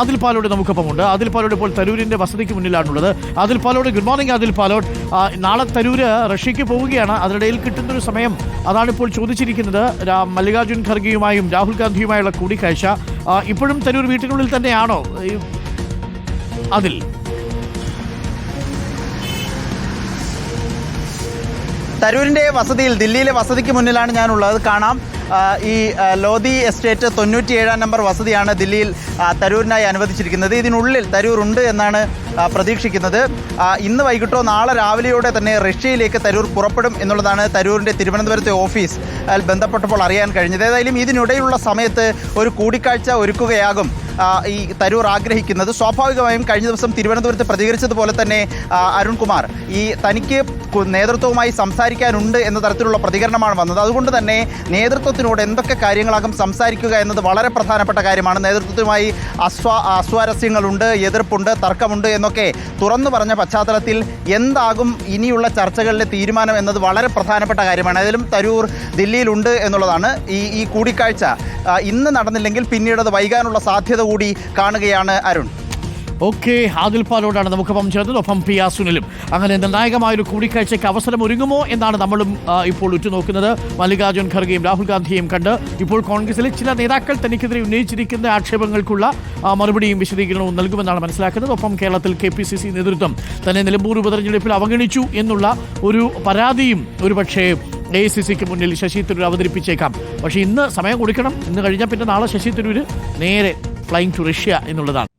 ആദിൽ പാലോട് നമുക്കൊപ്പമുണ്ട്. ആദിൽ പാലോട് ഇപ്പോൾ തരൂരിന്റെ വസതിക്ക് മുന്നിലാണുള്ളത്. Adil Palode good morning Adil Palode. നാളെ തരൂര് റഷ്യക്ക് പോവുകയാണ്. അതിനിടയിൽ കിട്ടുന്ന ഒരു സമയം അതാണ് ഇപ്പോൾ ചോദിച്ചിരിക്കുന്നത് മല്ലികാർജുൻ ഖർഗെയുമായും രാഹുൽ ഗാന്ധിയുമായുള്ള കൂടിക്കാഴ്ച. ഇപ്പോഴും തരൂർ വീട്ടിനുള്ളിൽ തന്നെയാണോ? അതിൽ. തരൂരിന്റെ വസതിയിൽ ദില്ലിയിലെ വസതിക്ക് മുന്നിലാണ് ഞാനുള്ളത്. കാണാം. ഈ ലോധി എസ്റ്റേറ്റ് തൊണ്ണൂറ്റിയേഴാം നമ്പർ വസതിയാണ് ദില്ലിയിൽ തരൂരിനായി അനുവദിച്ചിരിക്കുന്നത്. ഇതിനുള്ളിൽ തരൂർ ഉണ്ട് എന്നാണ് പ്രതീക്ഷിക്കുന്നത്. ഇന്ന് വൈകിട്ടോ നാളെ രാവിലെയോടെ തന്നെ റഷ്യയിലേക്ക് തരൂർ പുറപ്പെടും എന്നുള്ളതാണ് തരൂരിന്റെ തിരുവനന്തപുരത്തെ ഓഫീസ് ബന്ധപ്പെട്ടപ്പോൾ അറിയാൻ കഴിഞ്ഞത്. ഏതായാലും ഇതിനിടയിലുള്ള സമയത്ത് ഒരു കൂടിക്കാഴ്ച ഒരുക്കുകയാകും ഈ തരൂർ ആഗ്രഹിക്കുന്നത്. സ്വാഭാവികമായും കഴിഞ്ഞ ദിവസം തിരുവനന്തപുരത്ത് പ്രതികരിച്ചതുപോലെ തന്നെ അരുൺകുമാർ ഈ തനിക്ക് നേതൃത്വവുമായി സംസാരിക്കാനുണ്ട് എന്ന തരത്തിലുള്ള പ്രതികരണമാണ് വന്നത്. അതുകൊണ്ട് തന്നെ നേതൃത്വത്തിനോട് എന്തൊക്കെ കാര്യങ്ങളാകും സംസാരിക്കുക എന്നത് വളരെ പ്രധാനപ്പെട്ട കാര്യമാണ്. നേതൃത്വവുമായി അസ്വാ അസ്വാരസ്യങ്ങളുണ്ട് എതിർപ്പുണ്ട് തർക്കമുണ്ട് എന്നൊക്കെ തുറന്നു പറഞ്ഞ പശ്ചാത്തലത്തിൽ എന്താകും ഇനിയുള്ള ചർച്ചകളിലെ തീരുമാനം എന്നത് വളരെ പ്രധാനപ്പെട്ട കാര്യമാണ്. അതിലും തരൂർ ദില്ലിയിലുണ്ട് എന്നുള്ളതാണ് ഈ ഈ കൂടിക്കാഴ്ച. ഇന്ന് നടന്നില്ലെങ്കിൽ പിന്നീട് അത് വൈകാനുള്ള സാധ്യത കൂടി കാണുകയാണ് അരുൺ. ഓക്കെ ആദിൽ പാലോടാണ് നമുക്കൊപ്പം ചേർന്നത്. ഒപ്പം പി ആ സുനിലും. അങ്ങനെ നിർണായകമായ ഒരു കൂടിക്കാഴ്ചയ്ക്ക് അവസരം ഒരുങ്ങുമോ എന്നാണ് നമ്മളും ഇപ്പോൾ ഉറ്റുനോക്കുന്നത്. മല്ലികാർജുൻ ഖർഗെയും രാഹുൽ ഗാന്ധിയെയും കണ്ട് ഇപ്പോൾ കോൺഗ്രസിലെ ചില നേതാക്കൾ തനിക്കെതിരെ ഉന്നയിച്ചിരിക്കുന്ന ആക്ഷേപങ്ങൾക്കുള്ള മറുപടിയും വിശദീകരണവും നൽകുമെന്നാണ് മനസ്സിലാക്കുന്നത്. ഒപ്പം കേരളത്തിൽ കെ പി സി സി നേതൃത്വം തന്നെ നിലമ്പൂർ ഉപതെരഞ്ഞെടുപ്പിൽ അവഗണിച്ചു എന്നുള്ള ഒരു പരാതിയും ഒരുപക്ഷേ എ ഐ സി സിക്ക് മുന്നിൽ ശശി തരൂർ അവതരിപ്പിച്ചേക്കാം. പക്ഷേ ഇന്ന് സമയം കൊടുക്കണം. ഇന്ന് കഴിഞ്ഞാൽ പിന്നെ നാളെ ശശി തരൂർ നേരെ ഫ്ലൈങ് ടു റഷ്യ എന്നുള്ളതാണ്.